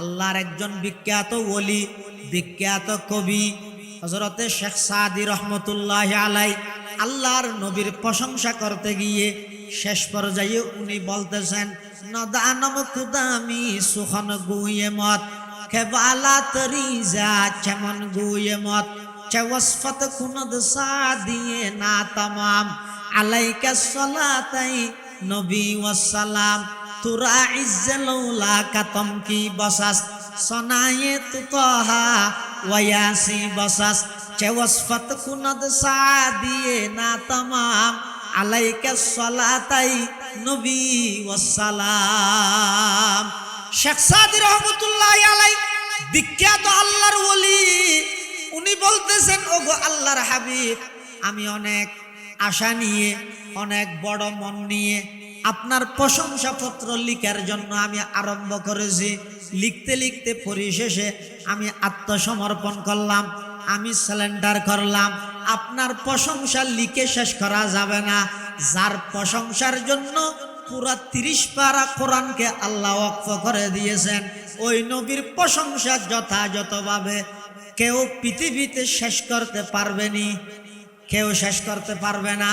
আল্লাহর একজন বিখ্যাত ওলি, বিখ্যাত কবি হজরতে শেখ সাদি রহমতুল্লাহ আলাই, আল্লাহর নবীর প্রশংসা করতে গিয়ে শেষ পর্যায়ে উনি বলতেছেন, নদানম সুখন গুয়ে মত না তামাম, আলাইকা সলাতাই নবী ওয়াসালাম তুরা ইজ্জালৌলা কাতম কি বসাস? সনায়ে তুতহা ওয়াসি বসাস। চেওয়াসফত খুনদ সাদিয়ে না তামাম। আলাইকা সলাতাই নবী ওয়াসালাম শেখ সাদি রহমতুল্লাহ আলাই বিখ্যাত আল্লাহর ওলি। উনি বলতেছেন, ওগো আল্লাহর হাবিব, আমি অনেক আশা নিয়ে, অনেক বড় মন নিয়ে আপনার প্রশংসাপত্র লিখার জন্য আমি আরম্ভ করেছি। লিখতে লিখতে পরিশেষে আমি আত্মসমর্পণ করলাম, আমি সিলিন্ডার করলাম। আপনার প্রশংসা লিখে শেষ করা যাবে না। যার প্রশংসার জন্য পুরা তিরিশ পারা কোরআনকে আল্লাহ ওয়াকফ করে দিয়েছেন, ওই নবীর প্রশংসা যথাযথভাবে কেউ পৃথিবীতে শেষ করতে পারবেনি কেউ শেষ করতে পারবে না।